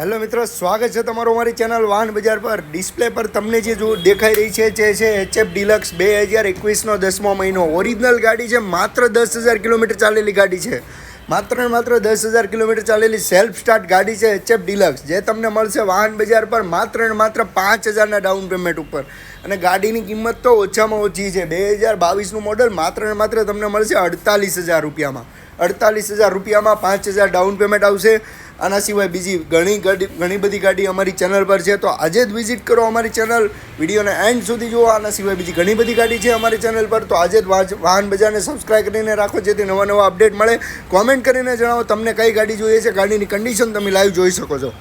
Hello મિત્રો, સ્વાગત છે તમારું અમારી ચેનલ વાહન બજાર પર. ડિસ્પ્લે પર તમને જે જો દેખાઈ રહી છે, જે છે એચએફ ડિલક્સ બે હજાર એકવીસનો દસમો મહિનો. ઓરિજિનલ ગાડી છે, માત્ર દસ હજાર કિલોમીટર ચાલેલી ગાડી છે. માત્ર ને માત્ર દસ હજાર કિલોમીટર ચાલેલી સેલ્ફ સ્ટાર્ટ ગાડી છે એચએફ ડિલક્સ જે તમને મળશે વાહન બજાર પર માત્ર ને માત્ર પાંચ હજારના ડાઉન પેમેન્ટ ઉપર. અને ગાડીની કિંમત તો ઓછામાં ઓછી છે. બે હજાર બાવીસનું મોડલ માત્ર ને માત્ર તમને મળશે અડતાલીસ હજાર રૂપિયામાં. અડતાલીસ હજાર રૂપિયામાં પાંચ હજાર ડાઉન પેમેન્ટ આવશે. આના સિવાય બીજી ઘણી ગાડી ઘણી બધી ગાડી અમારી ચેનલ પર છે. તો આજે જ વિઝિટ કરો અમારી ચેનલ વિડીયોને એન્ડ સુધી જુઓ. આના સિવાય બીજી ઘણી બધી ગાડી છે અમારી ચેનલ પર. તો આજે જ વાહન બજારને સબસ્ક્રાઈબ કરીને રાખો, જેથી નવા નવા અપડેટ મળે. કોમેન્ટ કરીને જણાવો, તમને કઈ ગાડી જોઈએ છે? ગાડીની કન્ડિશન તમે લાઈવ જોઈ શકો છો.